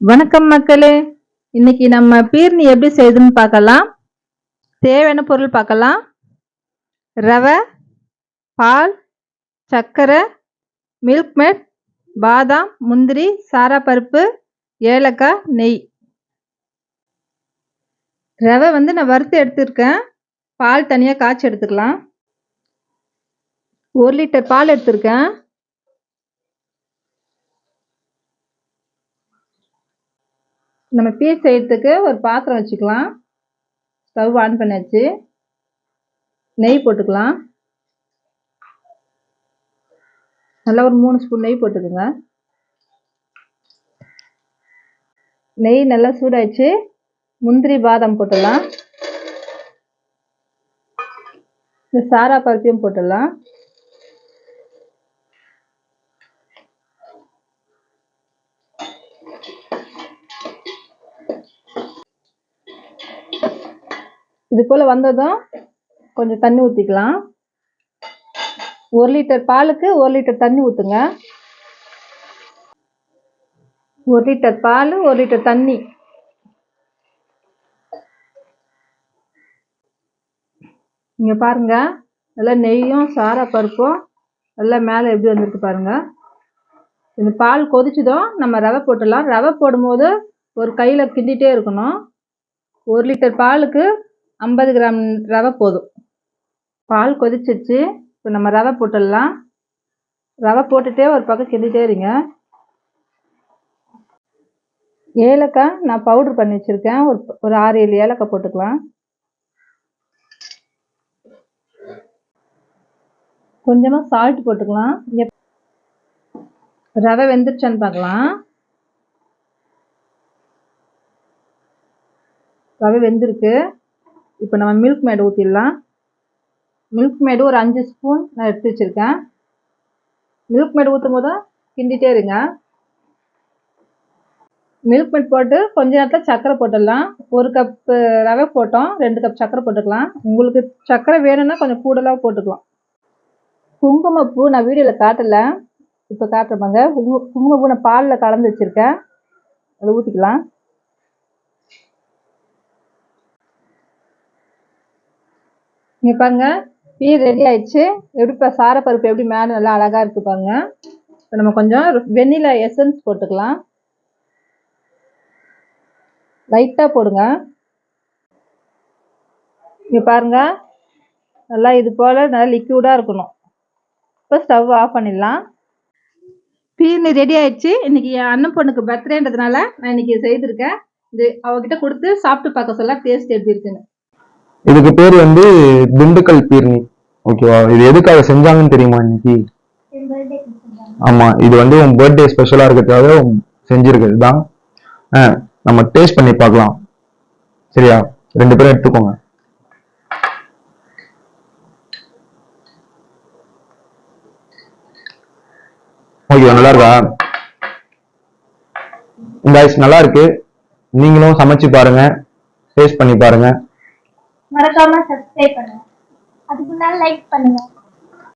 வணக்கம் மக்களே. இன்னைக்கு நம்ம பீர்னி எப்படி செய்யுதுன்னு பார்க்கலாம். தேவையான பொருள் பார்க்கலாம். ரவை பால் சர்க்கரை மில்க் மேட் பாதாம் முந்திரி சாராப்பருப்பு ஏலக்காய் நெய். ரவை வந்து நான் வறுத்து எடுத்திருக்கேன். பால் தனியாக காய்ச்சி எடுத்துக்கலாம். ஒரு லிட்டர் பால் எடுத்திருக்கேன். நம்ம பீஸ் செய்யறதுக்கு ஒரு பாத்திரம் வச்சுக்கலாம். ஸ்டவ் ஆன் பண்ணியாச்சு நெய் போட்டுக்கலாம். நல்லா ஒரு மூணு ஸ்பூன் நெய் போட்டுக்கோங்க. நெய் நல்லா சூடாச்சு முந்திரி பாதாம் போட்டுடலாம். இந்த சாரா பருப்பையும் போட்டுடலாம். இது போல் வந்ததும் கொஞ்சம் தண்ணி ஊற்றிக்கலாம் ஒரு லிட்டர் பாலுக்கு ஒரு லிட்டர் தண்ணி ஊற்றுங்க ஒரு லிட்டர் பால் ஒரு லிட்டர் தண்ணி. இங்கே பாருங்க நல்லா நெய்யும் சாரா பருப்பும் நல்லா மேலே எப்படி வந்திருக்கு பாருங்கள் இந்த பால் கொதிச்சதும் நம்ம ரவை போட்டுடலாம். ரவை போடும்போது ஒரு கையில் கிண்டிகிட்டே இருக்கணும். ஒரு லிட்டர் பாலுக்கு ஐம்பது கிராம் ரவை போதும். பால் கொதிச்சிச்சு இப்போ நம்ம ரவை போட்டுடலாம். ரவை போட்டுகிட்டே ஒரு பக்கம் கிண்டிகிட்டே இருங்க. ஏலக்காய் நான் பவுட்ரு பண்ணி வச்சுருக்கேன். ஒரு ஒரு ஆறு ஏழு ஏலக்காய் போட்டுக்கலாம். கொஞ்சமாக சால்ட் போட்டுக்கலாம். எப் ரவை வெந்துருச்சான்னு பார்க்கலாம். ரவை வெந்திருக்கு. இப்போ நம்ம மில்க் மேடு ஊற்றிடலாம் மில்க் மேடு ஒரு அஞ்சு ஸ்பூன் நான் எடுத்து வச்சுருக்கேன். மில்க் மேடு ஊற்றும் போது கிண்டிகிட்டே இருங்க. மில்க் மேட் போட்டு கொஞ்ச நேரத்தில் சர்க்கரை போட்டுடலாம். ஒரு கப்பு ரவை போட்டோம் ரெண்டு கப் சர்க்கரை போட்டுக்கலாம். உங்களுக்கு சர்க்கரை வேணும்னா கொஞ்சம் கூடலாக போட்டுக்கலாம். குங்குமப்பூ நான் வீடியோவில் காட்டலை. இப்போ காட்டுறப்பாங்க குங்கு குங்குமப்பூ நான் பாலில் கலந்து வச்சுருக்கேன். அதை ஊற்றிக்கலாம் இங்கே பாருங்க பீர் ரெடி ஆயிடுச்சு. எப்படி இப்போ சாரப்பருப்பு எப்படி மேலே நல்லா அழகாக இருக்கு பாருங்க. இப்போ நம்ம கொஞ்சம் வெண்ணிலா எசன்ஸ் போட்டுக்கலாம். லைட்டாக போடுங்க. இங்கே பாருங்க நல்லா இது போல் நல்லா லிக்யூடாக இருக்கணும். இப்போ ஸ்டவ் ஆஃப் பண்ணிடலாம். பீர்னு ரெடி ஆயிடுச்சு. இன்னைக்கு என் அண்ணன் பொண்ணுக்கு பர்த்டேன்றதுனால நான் இன்னைக்கு செய்திருக்கேன். இது அவகிட்ட கொடுத்து சாப்பிட்டு பார்க்க சொல்ல டேஸ்ட் எப்படி இருக்குன்னு. இதுக்கு பேர் வந்து திண்டுக்கல் பீர்னி ஓகேவா இது எதுக்காக செஞ்சாங்கன்னு தெரியுமா இன்னைக்கு? ஆமா இது வந்து உன் பர்த்டே ஸ்பெஷலா இருக்கிறதுக்காக செஞ்சிருக்கிறது தான் நம்ம டேஸ்ட் பண்ணி பார்க்கலாம். சரியா? ரெண்டு பேரும் எடுத்துக்கோங்க. ஓகே நல்லா இருக்கா? இந்த ஐஸ் நல்லா இருக்கு. நீங்களும் சமைச்சு பாருங்க. டேஸ்ட் பண்ணி பாருங்க. மறக்காம சப்ஸ்கிரைப் பண்ணுங்க. அதுக்கு முன்னால் லைக் பண்ணுங்க.